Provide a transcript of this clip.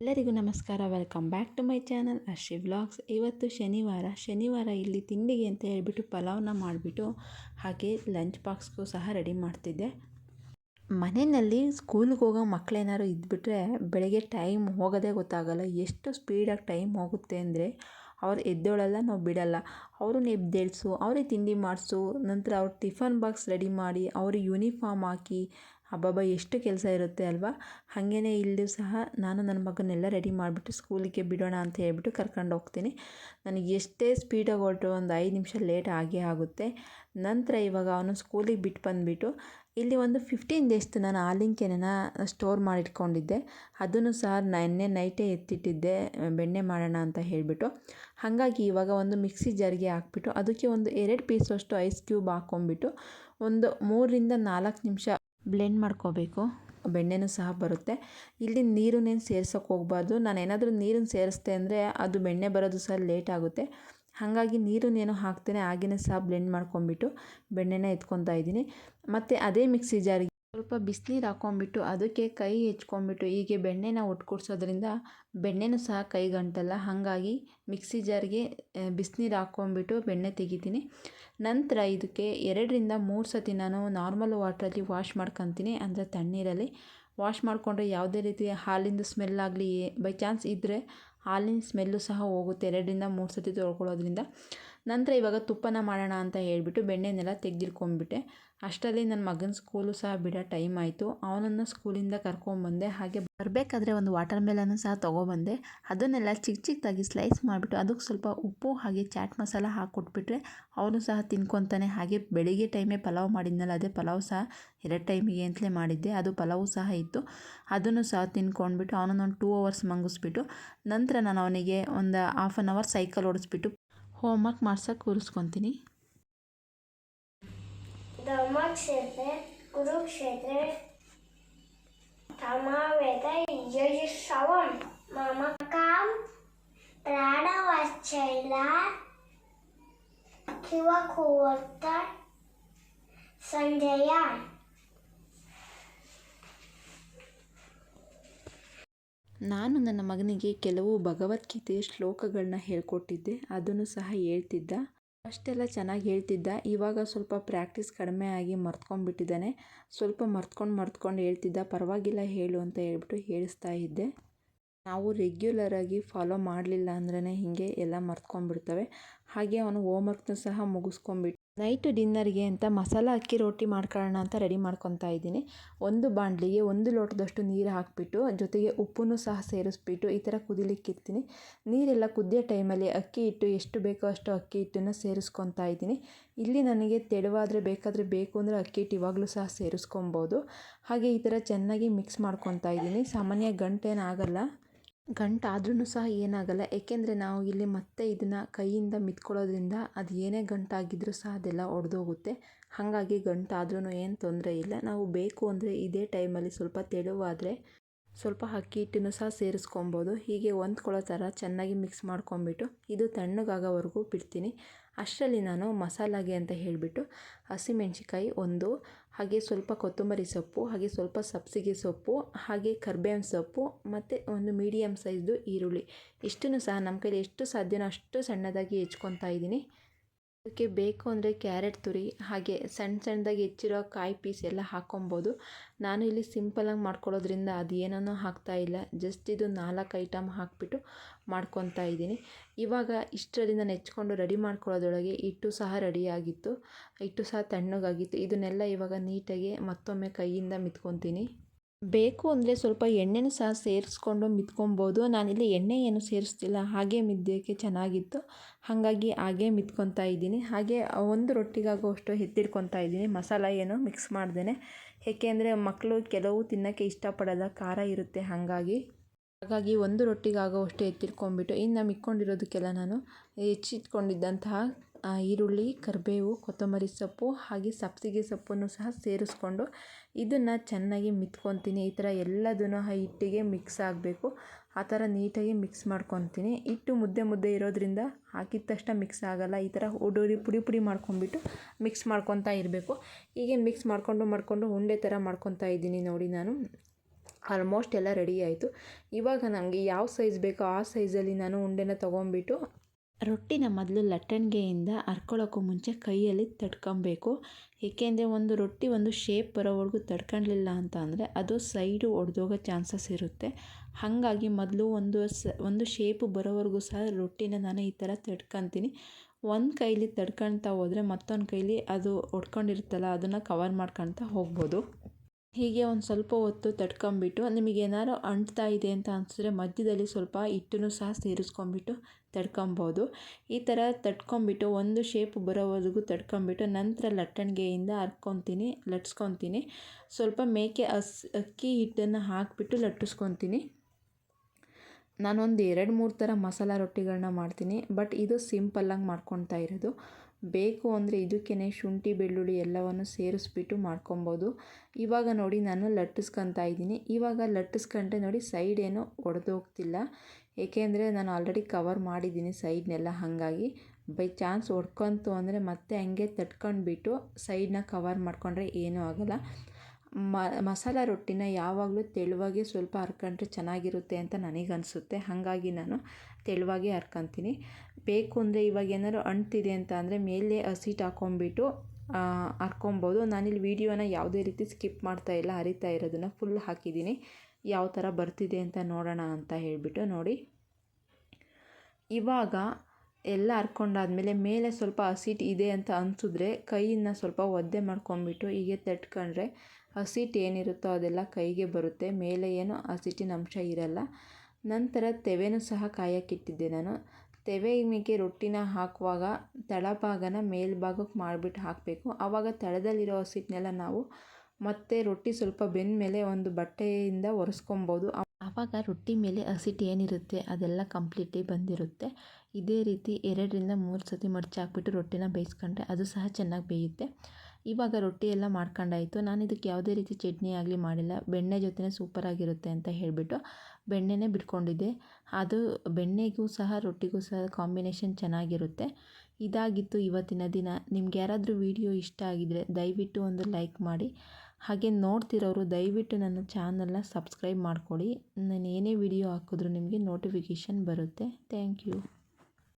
ಎಲ್ಲರಿಗೂ ನಮಸ್ಕಾರ. Welcome back to my channel Ashri vlogs ಇವತ್ತು ಶನಿವಾರ. ಶನಿವಾರ ಇಲ್ಲಿ ತಿಂಡಿಗೆ ಅಂತ ಹೇಳಿಬಿಟ್ಟು ಪಲಾವ್ನ ಮಾಡಿಬಿಟ್ಟು ಹಾಗೆ ಲಂಚ್ ಬಾಕ್ಸ್ಗೂ ಸಹ ರೆಡಿ ಮಾಡ್ತಿದ್ದೆ. ಮನೆಯಲ್ಲಿ ಸ್ಕೂಲ್ಗೆ ಹೋಗೋ ಮಕ್ಕಳೇನಾದ್ರು ಇದ್ಬಿಟ್ರೆ ಬೆಳಗ್ಗೆ ಟೈಮ್ ಹೋಗೋದೇ ಗೊತ್ತಾಗಲ್ಲ. ಎಷ್ಟು ಸ್ಪೀಡಾಗಿ ಟೈಮ್ ಹೋಗುತ್ತೆ ಅಂದರೆ ಅವ್ರು ಎದ್ದೇಳಲ್ಲ, ನಾವು ಬಿಡಲ್ಲ. ಅವ್ರನ್ನ ಎದ್ದೇಳಿಸು ಅವ್ರಿಗೆ ತಿಂಡಿ ಮಾಡಿಸು, ನಂತರ ಅವ್ರ ಟಿಫನ್ ಬಾಕ್ಸ್ ರೆಡಿ ಮಾಡಿ, ಅವ್ರಿಗೆ ಯೂನಿಫಾರ್ಮ್ ಹಾಕಿ ಅಬ್ಬಬ್ಬಾ ಎಷ್ಟು ಕೆಲಸ ಇರುತ್ತೆ ಅಲ್ವಾ? ಹಾಗೇ ಇಲ್ಲೂ ಸಹ ನಾನು ನನ್ನ ಮಗನ್ನೆಲ್ಲ ರೆಡಿ ಮಾಡಿಬಿಟ್ಟು ಸ್ಕೂಲಿಗೆ ಬಿಡೋಣ ಅಂತ ಹೇಳ್ಬಿಟ್ಟು ಕರ್ಕೊಂಡು ಹೋಗ್ತೀನಿ. ನನಗೆ ಎಷ್ಟೇ ಸ್ಪೀಡಾಗಿ ಹೊರಟು ಒಂದು ಐದು ನಿಮಿಷ ಲೇಟ್ ಆಗೇ ಆಗುತ್ತೆ. ನಂತರ ಇವಾಗ ಅವನು ಸ್ಕೂಲಿಗೆ ಬಿಟ್ಟು ಬಂದುಬಿಟ್ಟು ಇಲ್ಲಿ ಒಂದು ಫಿಫ್ಟೀನ್ ಡೇಸ್ದು ನಾನು ಹಾಲಿನ ಸ್ಟೋರ್ ಮಾಡಿಟ್ಕೊಂಡಿದ್ದೆ. ಅದನ್ನು ಸಹ ನೆನ್ನೆ ನೈಟೇ ಎತ್ತಿಟ್ಟಿದ್ದೆ, ಬೆಣ್ಣೆ ಮಾಡೋಣ ಅಂತ ಹೇಳಿಬಿಟ್ಟು. ಹಾಗಾಗಿ ಇವಾಗ ಒಂದು ಮಿಕ್ಸಿ ಜಾರಿಗೆ ಹಾಕ್ಬಿಟ್ಟು, ಅದಕ್ಕೆ ಒಂದು ಎರಡು ಪೀಸಷ್ಟು ಐಸ್ ಕ್ಯೂಬ್ ಹಾಕ್ಕೊಂಬಿಟ್ಟು ಒಂದು ಮೂರರಿಂದ ನಾಲ್ಕು ನಿಮಿಷ ಬ್ಲೆಂಡ್ ಮಾಡ್ಕೋಬೇಕು. ಬೆಣ್ಣೆನೂ ಸಹ ಬರುತ್ತೆ. ಇಲ್ಲಿ ನೀರನ್ನೇನು ಸೇರ್ಸೋಕೆ ಹೋಗ್ಬಾರ್ದು. ನಾನು ಏನಾದರೂ ನೀರನ್ನು ಸೇರಿಸ್ದೆ ಅಂದರೆ ಅದು ಬೆಣ್ಣೆ ಬರೋದು ಸಹ ಲೇಟ್ ಆಗುತ್ತೆ. ಹಾಗಾಗಿ ನೀರನ್ನೇನು ಹಾಕ್ತೇನೆ ಹಾಗೆಯೇ ಸಹ ಬ್ಲೆಂಡ್ ಮಾಡ್ಕೊಂಬಿಟ್ಟು ಬೆಣ್ಣೆನ ಎತ್ಕೊತಾ ಇದ್ದೀನಿ. ಮತ್ತು ಅದೇ ಮಿಕ್ಸಿ ಜಾರಿಗೆ ಸ್ವಲ್ಪ ಬಿಸಿನೀರು ಹಾಕ್ಕೊಂಬಿಟ್ಟು ಅದಕ್ಕೆ ಕೈ ಹೆಚ್ಕೊಂಬಿಟ್ಟು ಹೀಗೆ ಬೆಣ್ಣೆನ ಒಟ್ಟು ಬೆಣ್ಣೆನೂ ಸಹ ಕೈಗಂಟಲ್ಲ. ಹಾಗಾಗಿ ಮಿಕ್ಸಿ ಜಾರ್ಗೆ ಬಿಸಿನೀರು ಹಾಕ್ಕೊಂಬಿಟ್ಟು ಬೆಣ್ಣೆ ತೆಗಿತೀನಿ. ನಂತರ ಇದಕ್ಕೆ ಎರಡರಿಂದ ಮೂರು ಸತಿ ನಾನು ನಾರ್ಮಲ್ ವಾಟ್ರಲ್ಲಿ ವಾಶ್ ಮಾಡ್ಕೊತೀನಿ, ಅಂದರೆ ತಣ್ಣೀರಲ್ಲಿ. ವಾಶ್ ಮಾಡಿಕೊಂಡ್ರೆ ಯಾವುದೇ ರೀತಿಯ ಹಾಲಿಂದು ಸ್ಮೆಲ್ ಆಗಲಿ ಬೈ ಚಾನ್ಸ್ ಇದ್ದರೆ ಹಾಲಿನ ಸ್ಮೆಲ್ಲು ಸಹ ಹೋಗುತ್ತೆ ಎರಡರಿಂದ ಮೂರು ಸತಿ ತೊಳ್ಕೊಳ್ಳೋದ್ರಿಂದ. ನಂತರ ಇವಾಗ ತುಪ್ಪನ ಮಾಡೋಣ ಅಂತ ಹೇಳಿಬಿಟ್ಟು ಬೆಣ್ಣೆನೆಲ್ಲ ತೆಗೆದಿಟ್ಕೊಂಡ್ಬಿಟ್ಟೆ. ಅಷ್ಟರಲ್ಲಿ ನನ್ನ ಮಗನ ಸ್ಕೂಲು ಸಹ ಬಿಡೋ ಟೈಮ್ ಆಯಿತು. ಅವನನ್ನು ಸ್ಕೂಲಿಂದ ಕರ್ಕೊಂಬಂದೆ, ಹಾಗೆ ಬರಬೇಕಾದ್ರೆ ಒಂದು ವಾಟರ್ ಮೆಲನ್ನು ಸಹ ತೊಗೊಬಂದೆ. ಅದನ್ನೆಲ್ಲ ಚಿಕ್ಕ ಚಿಕ್ಕದಾಗಿ ಸ್ಲೈಸ್ ಮಾಡಿಬಿಟ್ಟು ಅದಕ್ಕೆ ಸ್ವಲ್ಪ ಉಪ್ಪು, ಹಾಗೆ ಚಾಟ್ ಮಸಾಲ ಹಾಕ್ಕೊಟ್ಬಿಟ್ರೆ ಅವನು ಸಹ ತಿನ್ಕೊತಾನೆ. ಹಾಗೆ ಬೆಳಿಗ್ಗೆ ಟೈಮೇ ಪಲಾವ್ ಮಾಡಿದ್ನಲ್ಲ, ಅದೇ ಪಲಾವ್ ಸಹ ಎರಡು ಟೈಮಿಗೆ ಅಂತಲೇ ಮಾಡಿದ್ದೆ. ಅದು ಪಲಾವು ಸಹ ಇತ್ತು. ಅದನ್ನು ಸಹ ತಿನ್ಕೊಂಡ್ಬಿಟ್ಟು ಅವನನ್ನು ಒಂದು ಟೂ ಅವರ್ಸ್ ಮಂಗಿಸ್ಬಿಟ್ಟು ನಂತರ ನಾನು ಅವನಿಗೆ ಒಂದು ಹಾಫ್ ಆನ್ ಅವರ್ ಸೈಕಲ್ ಓಡಿಸ್ಬಿಟ್ಟು ಹೋಮ್ವರ್ಕ್ ಮಾಡ್ಸಕ್ಕೆ ಕೂರಿಸ್ಕೊತೀನಿ ಧರ್ಮಕ್ಷೇತ್ರ ಕುರುಕ್ಷೇತ್ರ ತಮಾವೇದ ಯಶವಂ ಮಮಕಾಂ ಪ್ರಾಣವಶ್ಚೈಲ ಕಿವಕುವತ್ತ ಸಂಜಯ ನಾನು ನನ್ನ ಮಗನಿಗೆ ಕೆಲವು ಭಗವದ್ಗೀತೆಯ ಶ್ಲೋಕಗಳನ್ನ ಹೇಳ್ಕೊಟ್ಟಿದ್ದೆ, ಅದನ್ನು ಸಹ ಹೇಳ್ತಿದ್ದ. ಅಷ್ಟೆಲ್ಲ ಚೆನ್ನಾಗಿ ಹೇಳ್ತಿದ್ದ. ಇವಾಗ ಸ್ವಲ್ಪ ಪ್ರಾಕ್ಟೀಸ್ ಕಡಿಮೆ ಆಗಿ ಮರ್ತ್ಕೊಂಡ್ಬಿಟ್ಟಿದ್ದಾನೆ. ಸ್ವಲ್ಪ ಮರ್ತ್ಕೊಂಡು ಮರ್ತ್ಕೊಂಡು ಹೇಳ್ತಿದ್ದ. ಪರವಾಗಿಲ್ಲ ಹೇಳು ಅಂತ ಹೇಳ್ಬಿಟ್ಟು ಹೇಳಿಸ್ತಾ ಇದ್ದೆ. ನಾವು ರೆಗ್ಯುಲರಾಗಿ ಫಾಲೋ ಮಾಡಲಿಲ್ಲ ಅಂದ್ರೆ ಹೀಗೆ ಎಲ್ಲ ಮರ್ತ್ಕೊಂಡ್ಬಿಡ್ತವೆ. ಹಾಗೆ ಅವನು ಹೋಮ್ವರ್ಕ್ನೂ ಸಹ ಮುಗಿಸ್ಕೊಂಬಿಟ್ಟು ನೈಟ್ ಡಿನ್ನರ್ಗೆ ಅಂತ ಮಸಾಲ ಅಕ್ಕಿ ರೊಟ್ಟಿ ಮಾಡ್ಕೊಳ್ಳೋಣ ಅಂತ ರೆಡಿ ಮಾಡ್ಕೊತಾ ಇದ್ದೀನಿ. ಒಂದು ಬಾಣಲಿಗೆ ಒಂದು ಲೋಟದಷ್ಟು ನೀರು ಹಾಕಿಬಿಟ್ಟು, ಜೊತೆಗೆ ಉಪ್ಪನ್ನು ಸಹ ಸೇರಿಸ್ಬಿಟ್ಟು ಈ ಥರ ಕುದಿಲಿಕ್ಕಿರ್ತೀನಿ ನೀರೆಲ್ಲ ಕುದಿಯೋ ಟೈಮಲ್ಲಿ ಅಕ್ಕಿ ಹಿಟ್ಟು ಎಷ್ಟು ಬೇಕೋ ಅಷ್ಟು ಅಕ್ಕಿ ಹಿಟ್ಟನ್ನು ಸೇರಿಸ್ಕೊತಾ ಇದ್ದೀನಿ. ಇಲ್ಲಿ ನನಗೆ ತೆಳುವಾದರೆ ಬೇಕಾದರೆ ಬೇಕು ಅಂದರೆ ಅಕ್ಕಿ ಹಿಟ್ಟು ಇವಾಗಲೂ ಸಹ ಸೇರಿಸ್ಕೊಬೋದು. ಹಾಗೆ ಈ ಥರ ಚೆನ್ನಾಗಿ ಮಿಕ್ಸ್ ಮಾಡ್ಕೊತಾ ಇದ್ದೀನಿ. ಸಾಮಾನ್ಯ ಗಂಟೇನಾಗಲ್ಲ ಗಂಟಾದ್ರೂ ಸಹ ಏನಾಗಲ್ಲ. ಏಕೆಂದರೆ ನಾವು ಇಲ್ಲಿ ಮತ್ತೆ ಇದನ್ನು ಕೈಯಿಂದ ಮಿತ್ಕೊಳ್ಳೋದ್ರಿಂದ ಅದು ಏನೇ ಗಂಟಾಗಿದ್ದರೂ ಸಹ ಅದೆಲ್ಲ ಒಡೆದೋಗುತ್ತೆ. ಹಾಗಾಗಿ ಗಂಟಾದ್ರೂ ಏನು ತೊಂದರೆ ಇಲ್ಲ. ನಾವು ಬೇಕು ಅಂದರೆ ಇದೇ ಟೈಮಲ್ಲಿ ಸ್ವಲ್ಪ ತೆಳುವಾದರೆ ಸ್ವಲ್ಪ ಅಕ್ಕಿ ಹಿಟ್ಟನ್ನು ಸಹ ಸೇರಿಸ್ಕೊಬೋದು. ಹೀಗೆ ಹೊಂದ್ಕೊಳ್ಳೋ ಥರ ಚೆನ್ನಾಗಿ ಮಿಕ್ಸ್ ಮಾಡ್ಕೊಂಬಿಟ್ಟು ಇದು ತಣ್ಣಗಾಗೋವರೆಗೂ ಬಿಡ್ತೀನಿ. ಅಷ್ಟರಲ್ಲಿ ನಾನು ಮಸಾಲಾಗೆ ಅಂತ ಹೇಳಿಬಿಟ್ಟು ಹಸಿಮೆಣ್ಸಿಕಾಯಿ ಒಂದು, ಹಾಗೆ ಸ್ವಲ್ಪ ಕೊತ್ತಂಬರಿ ಸೊಪ್ಪು, ಹಾಗೆ ಸ್ವಲ್ಪ ಸಬ್ಸಿಗೆ ಸೊಪ್ಪು, ಹಾಗೆ ಕರ್ಬೇವಿನ ಸೊಪ್ಪು, ಮತ್ತು ಒಂದು ಮೀಡಿಯಮ್ ಸೈಜ್ದು ಈರುಳ್ಳಿ. ಇಷ್ಟನ್ನು ಸಹ ನಮ್ಮ ಕೈಲಿ ಎಷ್ಟು ಸಾಧ್ಯನೋ ಅಷ್ಟು ಸಣ್ಣದಾಗಿ ಹೆಚ್ಕೊತಾ ಇದ್ದೀನಿ. ಅದಕ್ಕೆ ಬೇಕು ಅಂದರೆ ಕ್ಯಾರೆಟ್ ತುರಿ, ಹಾಗೆ ಸಣ್ಣ ಸಣ್ಣದಾಗಿ ಹೆಚ್ಚಿರೋ ಕಾಯಿ ಪೀಸ್ ಎಲ್ಲ ಹಾಕ್ಕೊಬೋದು ನಾನು ಇಲ್ಲಿ ಸಿಂಪಲಾಗಿ ಮಾಡ್ಕೊಳ್ಳೋದ್ರಿಂದ ಅದು ಹಾಕ್ತಾ ಇಲ್ಲ. ಜಸ್ಟ್ ಇದು ನಾಲ್ಕು ಐಟಮ್ ಹಾಕಿಬಿಟ್ಟು ಮಾಡ್ಕೊತಾ ಇದ್ದೀನಿ. ಇವಾಗ ಇಷ್ಟರಲ್ಲಿ ನೆಚ್ಕೊಂಡು ರೆಡಿ ಮಾಡ್ಕೊಳ್ಳೋದ್ರೊಳಗೆ ಹಿಟ್ಟು ಸಹ ರೆಡಿಯಾಗಿತ್ತು ಹಿಟ್ಟು ಸಹ ತಣ್ಣಗಾಗಿತ್ತು. ಇದನ್ನೆಲ್ಲ ಇವಾಗ ನೀಟಾಗಿ ಮತ್ತೊಮ್ಮೆ ಕೈಯಿಂದ ಮಿತ್ಕೊತೀನಿ. ಬೇಕು ಅಂದರೆ ಸ್ವಲ್ಪ ಎಣ್ಣೆನೂ ಸಹ ಸೇರಿಸ್ಕೊಂಡು ಮಿತ್ಕೊಬೋದು. ನಾನಿಲ್ಲಿ ಎಣ್ಣೆ ಏನು ಸೇರಿಸ್ತಿಲ್ಲ, ಹಾಗೆ ಮಿದ್ದಕ್ಕೆ ಚೆನ್ನಾಗಿತ್ತು. ಹಾಗಾಗಿ ಹಾಗೆ ಮಿತ್ಕೊತಾ ಇದ್ದೀನಿ. ಹಾಗೆ ಒಂದು ರೊಟ್ಟಿಗಾಗುವಷ್ಟು ಎತ್ತಿಡ್ಕೊತಾ ಇದ್ದೀನಿ. ಮಸಾಲ ಏನು ಮಿಕ್ಸ್ ಮಾಡ್ದೇ ಏಕೆಂದರೆ ಮಕ್ಕಳು ಕೆಲವು ತಿನ್ನೋಕ್ಕೆ ಇಷ್ಟಪಡಲ್ಲ, ಖಾರ ಇರುತ್ತೆ ಹಾಗಾಗಿ. ಹಾಗಾಗಿ ಒಂದು ರೊಟ್ಟಿಗಾಗುವಷ್ಟು ಎತ್ತಿಟ್ಕೊಂಡ್ಬಿಟ್ಟು, ಇನ್ನು ಮಿಕ್ಕೊಂಡಿರೋದಕ್ಕೆಲ್ಲ ನಾನು ಹೆಚ್ಚಿಟ್ಕೊಂಡಿದ್ದಂತಹ ಈರುಳ್ಳಿ, ಕರಿಬೇವು, ಕೊತ್ತಂಬರಿ ಸೊಪ್ಪು, ಹಾಗೆ ಸಬ್ಬಸಿಗೆ ಸೊಪ್ಪನ್ನು ಸಹ ಸೇರಿಸ್ಕೊಂಡು ಇದನ್ನು ಚೆನ್ನಾಗಿ ಮಿತ್ಕೊತೀನಿ. ಈ ಥರ ಎಲ್ಲದನ್ನು ಆ ಹಿಟ್ಟಿಗೆ ಮಿಕ್ಸ್ ಆಗಬೇಕು. ಆ ಥರ ನೀಟಾಗಿ ಮಿಕ್ಸ್ ಮಾಡ್ಕೊತೀನಿ. ಹಿಟ್ಟು ಮುದ್ದೆ ಮುದ್ದೆ ಇರೋದ್ರಿಂದ ಹಾಕಿದ ತಕ್ಷಣ ಮಿಕ್ಸ್ ಆಗೋಲ್ಲ. ಈ ಥರ ಉಡುರಿ ಪುಡಿ ಪುಡಿ ಮಾಡ್ಕೊಂಬಿಟ್ಟು ಮಿಕ್ಸ್ ಮಾಡ್ಕೊತಾ ಇರಬೇಕು. ಹೀಗೆ ಮಿಕ್ಸ್ ಮಾಡಿಕೊಂಡು ಮಾಡಿಕೊಂಡು ಉಂಡೆ ಥರ ಮಾಡ್ಕೊತಾ ಇದ್ದೀನಿ ನೋಡಿ ನಾನು. ಆಲ್ಮೋಸ್ಟ್ ಎಲ್ಲ ರೆಡಿ ಆಯಿತು. ಇವಾಗ ನನಗೆ ಯಾವ ಸೈಜ್ ಬೇಕೋ ಆ ಸೈಜಲ್ಲಿ ನಾನು ಉಂಡೆನ ತೊಗೊಂಬಿಟ್ಟು ರೊಟ್ಟಿನ ಮೊದಲು ಲಟ್ಟಣಿಗೆಯಿಂದ ಹರ್ಕೊಳ್ಳೋಕ್ಕೂ ಮುಂಚೆ ಕೈಯಲ್ಲಿ ತಡ್ಕೊಬೇಕು ಏಕೆಂದರೆ ಒಂದು ರೊಟ್ಟಿ ಒಂದು ಶೇಪ್ ಬರೋವರೆಗೂ ತಡ್ಕೊಳ್ಲಿಲ್ಲ ಅಂತ ಅಂದರೆ ಅದು ಸೈಡು ಒಡೆದೋಗೋ ಚಾನ್ಸಸ್ ಇರುತ್ತೆ. ಹಾಗಾಗಿ ಮೊದಲು ಒಂದು ಸ, ಒಂದು ಶೇಪು ಬರೋವರೆಗೂ ಸಹ ರೊಟ್ಟಿನ ನಾನು ಈ ಥರ ತಡ್ಕೊತೀನಿ ಒಂದು ಕೈಲಿ ತಡ್ಕೊಳ್ತಾ ಹೋದರೆ ಮತ್ತೊಂದು ಕೈಲಿ ಅದು ಒಡ್ಕೊಂಡಿರುತ್ತಲ್ಲ, ಅದನ್ನು ಕವರ್ ಮಾಡ್ಕೊಳ್ತಾ ಹೋಗ್ಬೋದು. ಹೀಗೆ ಒಂದು ಸ್ವಲ್ಪ ಹೊತ್ತು ತಡ್ಕೊಂಬಿಟ್ಟು, ನಿಮಗೆ ಏನಾದ್ರು ಅಂಟ್ತಾ ಇದೆ ಅಂತ ಅನಿಸಿದ್ರೆ ಮಧ್ಯದಲ್ಲಿ ಸ್ವಲ್ಪ ಹಿಟ್ಟನ್ನು ಸಹ ಸೇರಿಸ್ಕೊಂಬಿಟ್ಟು ತಡ್ಕೊಬೋದು. ಈ ಥರ ತಡ್ಕೊಂಬಿಟ್ಟು ಒಂದು ಶೇಪ್ ಬರೋವರೆಗೂ ತಡ್ಕೊಂಬಿಟ್ಟು ನಂತರ ಲಟ್ಟಣಿಗೆಯಿಂದ ಹರ್ಕೊತೀನಿ, ಲಟ್ಸ್ಕೊತೀನಿ. ಸ್ವಲ್ಪ ಮೇಕೆ ಹಸ್ ಅಕ್ಕಿ ಹಿಟ್ಟನ್ನು ಹಾಕಿಬಿಟ್ಟು ಲಟ್ಟಿಸ್ಕೊತೀನಿ. ನಾನೊಂದು ಎರಡು ಮೂರು ಥರ ಮಸಾಲ ರೊಟ್ಟಿಗಳನ್ನ ಮಾಡ್ತೀನಿ, ಬಟ್ ಇದು ಸಿಂಪಲ್ಲಾಗಿ ಮಾಡ್ಕೊತಾ ಇರೋದು. ಬೇಕು ಅಂದರೆ ಇದಕ್ಕೇ ಶುಂಠಿ, ಬೆಳ್ಳುಳ್ಳಿ ಎಲ್ಲವನ್ನು ಸೇರಿಸ್ಬಿಟ್ಟು ಮಾಡ್ಕೊಬೋದು. ಇವಾಗ ನೋಡಿ ನಾನು ಲಟ್ಟಿಸ್ಕೊತಾ ಇದ್ದೀನಿ. ಇವಾಗ ಲಟ್ಟಿಸ್ಕೊಂಡ್ರೆ ನೋಡಿ ಸೈಡ್ ಏನು ಒಡೆದೋಗ್ತಿಲ್ಲ. ಏಕೆಂದರೆ ನಾನು ಆಲ್ರೆಡಿ ಕವರ್ ಮಾಡಿದ್ದೀನಿ ಸೈಡ್ನೆಲ್ಲ ಹಾಗಾಗಿ ಬೈ ಚಾನ್ಸ್ ಒಡ್ಕೊಂತು ಅಂದರೆ ಮತ್ತೆ ಹಂಗೆ ತಟ್ಕೊಂಡ್ಬಿಟ್ಟು ಸೈಡ್ನ ಕವರ್ ಮಾಡಿಕೊಂಡ್ರೆ ಏನೂ ಆಗೋಲ್ಲ. ಮ, ಮಸಾಲ ರೊಟ್ಟಿನ ಯಾವಾಗಲೂ ತೆಳುವಾಗೆ ಸ್ವಲ್ಪ ಹರ್ಕೊಂಡ್ರೆ ಚೆನ್ನಾಗಿರುತ್ತೆ ಅಂತ ನನಗನ್ಸುತ್ತೆ. ಹಾಗಾಗಿ ನಾನು ತೆಳುವಾಗೆ ಹರ್ಕೊತೀನಿ ಬೇಕು ಅಂದರೆ ಇವಾಗ ಏನಾದ್ರು ಅಂಟಿದೆ ಅಂತ ಅಂದರೆ ಮೇಲೆ ಹಸಿಟ್ಟು ಹಾಕ್ಕೊಂಬಿಟ್ಟು ಹರ್ಕೊಬೋದು. ನಾನಿಲ್ಲಿ ವೀಡಿಯೋನ ಯಾವುದೇ ರೀತಿ ಸ್ಕಿಪ್ ಮಾಡ್ತಾ ಇಲ್ಲ, ಹರಿತಾ ಇರೋದನ್ನು ಫುಲ್ ಹಾಕಿದ್ದೀನಿ. ಯಾವ ಥರ ಬರ್ತಿದೆ ಅಂತ ನೋಡೋಣ ಅಂತ ಹೇಳಿಬಿಟ್ಟು ನೋಡಿ. ಇವಾಗ ಎಲ್ಲ ಹರ್ಕೊಂಡಾದ್ಮೇಲೆ ಮೇಲೆ ಸ್ವಲ್ಪ ಹಸಿಟ್ಟು ಇದೆ ಅಂತ ಅನಿಸಿದ್ರೆ ಕೈಯನ್ನು ಸ್ವಲ್ಪ ಒದ್ದೆ ಮಾಡ್ಕೊಂಬಿಟ್ಟು ಹೀಗೆ ತಟ್ಕೊಂಡ್ರೆ ಹಸಿಟ್ಟು ಏನಿರುತ್ತೋ ಅದೆಲ್ಲ ಕೈಗೆ ಬರುತ್ತೆ. ಮೇಲೆ ಏನು ಹಸಿಟ್ಟಿನ ಅಂಶ ಇರಲ್ಲ. ನಂತರ ತೆವೆನೂ ಸಹ ಕಾಯಕ್ಕಿಟ್ಟಿದ್ದೆ ನಾನು. ತೆವೆ ಮೇಲೆ ರೊಟ್ಟಿನ ಹಾಕುವಾಗ ತಳಭಾಗನ ಮೇಲ್ಭಾಗಕ್ಕೆ ಮಾಡಿಬಿಟ್ಟು ಹಾಕಬೇಕು. ಆವಾಗ ತಳದಲ್ಲಿರೋ ಹಸಿಟ್ಟನ್ನೆಲ್ಲ ನಾವು ಮತ್ತೆ ರೊಟ್ಟಿ ಸ್ವಲ್ಪ ಬೆಂದ ಮೇಲೆ ಒಂದು ಬಟ್ಟೆಯಿಂದ ಒರೆಸ್ಕೊಬೋದು. ಆವಾಗ ರೊಟ್ಟಿ ಮೇಲೆ ಹಸಿಟ್ಟು ಏನಿರುತ್ತೆ ಅದೆಲ್ಲ ಕಂಪ್ಲೀಟಾಗಿ ಬಂದಿರುತ್ತೆ. ಇದೇ ರೀತಿ ಎರಡರಿಂದ ಮೂರು ಸತಿ ಮಡಚಿ ಹಾಕ್ಬಿಟ್ಟು ರೊಟ್ಟಿನ ಬೇಯಿಸ್ಕೊಂಡ್ರೆ ಅದು ಸಹ ಚೆನ್ನಾಗಿ ಬೇಯುತ್ತೆ. ಇವಾಗ ರೊಟ್ಟಿ ಎಲ್ಲ ಮಾಡ್ಕೊಂಡಾಯಿತು. ನಾನು ಇದಕ್ಕೆ ಯಾವುದೇ ರೀತಿ ಚಟ್ನಿ ಆಗಲಿ ಮಾಡಿಲ್ಲ. ಬೆಣ್ಣೆ ಜೊತೆನೇ ಸೂಪರಾಗಿರುತ್ತೆ ಅಂತ ಹೇಳಿಬಿಟ್ಟು ಬೆಣ್ಣೆನೇ ಬಿಟ್ಕೊಂಡಿದ್ದೆ. ಅದು ಬೆಣ್ಣೆಗೂ ಸಹ ರೊಟ್ಟಿಗೂ ಸಹ ಕಾಂಬಿನೇಷನ್ ಚೆನ್ನಾಗಿರುತ್ತೆ. ಇದಾಗಿತ್ತು ಇವತ್ತಿನ ದಿನ. ನಿಮ್ಗೆ ಯಾರಾದರೂ ವಿಡಿಯೋ ಇಷ್ಟ ಆಗಿದರೆ ದಯವಿಟ್ಟು ಒಂದು ಲೈಕ್ ಮಾಡಿ. ಹಾಗೆ ನೋಡ್ತಿರೋರು ದಯವಿಟ್ಟು ನನ್ನ ಚಾನಲ್ನ ಸಬ್ಸ್ಕ್ರೈಬ್ ಮಾಡ್ಕೊಳ್ಳಿ ನಾನು ಏನೇ ವಿಡಿಯೋ ಹಾಕಿದ್ರೂ ನಿಮಗೆ ನೋಟಿಫಿಕೇಷನ್ ಬರುತ್ತೆ. Thank you